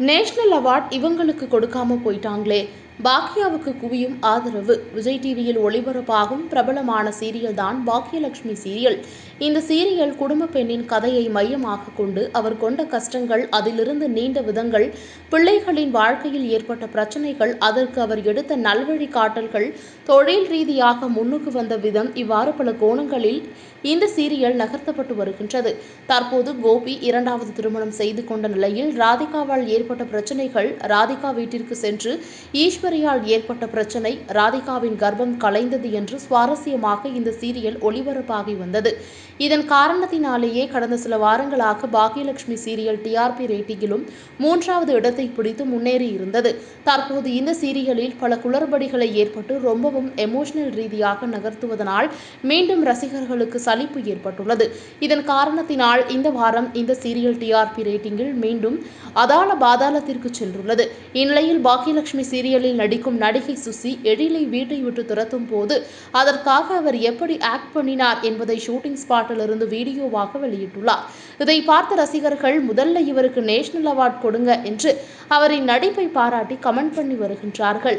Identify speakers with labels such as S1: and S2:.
S1: National award இவங்களுக்கு கொடுக்காம போயிட்டாங்களே. பாக்யாவுக்கு குவியும் ஆதரவு. விஜய் டிவியில் ஒளிபரப்பாகும் பிரபலமான சீரியல் தான் பாக்யலட்சுமி சீரியல். இந்த சீரியல் குடும்ப பெண்ணின் கதையை மையமாக கொண்டு அவர் கொண்ட கஷ்டங்கள் அதிலிருந்து நீண்ட விதங்கள் பிள்ளைகளின் வாழ்க்கையில் ஏற்பட்ட பிரச்சனைகள் அதற்கு அவர் எடுத்த நல்வழி காட்டல்கள் தொழில் ரீதியாக முன்னுக்கு வந்த விதம் இவ்வாறு பல கோணங்களில் இந்த சீரியல் நகர்த்தப்பட்டு வருகின்றது. தற்போது கோபி இரண்டாவது திருமணம் செய்து கொண்ட நிலையில் ராதிகாவால் ஏற்பட்ட பிரச்சனைகள் ராதிகா வீட்டிற்கு சென்று ஈஸ்வரியால் ஏற்பட்ட பிரச்சனை ராதிகாவின் கர்ப்பம் கலைந்தது என்று சுவாரஸ்யமாக இந்த சீரியல் ஒளிபரப்பாகி வந்தது. இதன் காரணத்தினாலேயே கடந்த சில வாரங்களாக பாகியலட்சுமி சீரியல் டிஆர்பி ரேட்டிங்கிலும் மூன்றாவது இடத்தை பிடித்து முன்னேறி இருந்தது தற்போது இந்த சீரியலில் பல குளறுபடிகளை ஏற்பட்டு ரொம்பவும் எமோஷனல் ரீதியாக நகர்த்துவதனால் மீண்டும் ரசிகர்களுக்கு சலிப்பு ஏற்பட்டுள்ளது. இதன் காரணத்தினால் இந்த வாரம் இந்த சீரியல் டிஆர்பி ரேட்டிங்கில் மீண்டும் அதாள பாதாளத்திற்கு சென்றுள்ளது. இந்நிலையில் பாக்கியலட்சுமி சீரியலில் நடிக்கும் நடிகை சுசி எழிலை வீட்டை விட்டு துரத்தும் போது அதற்காக அவர் எப்படி ஆக்ட் பண்ணினார் என்பதை ஷூட்டிங் ஸ்பாட்டிலிருந்து வீடியோவாக வெளியிட்டுள்ளார். இதை பார்த்த ரசிகர்கள் முதல்ல இவருக்கு நேஷனல் அவார்ட் கொடுங்க என்று அவரின் நடிப்பை பாராட்டி கமெண்ட் பண்ணி வருகின்றார்கள்.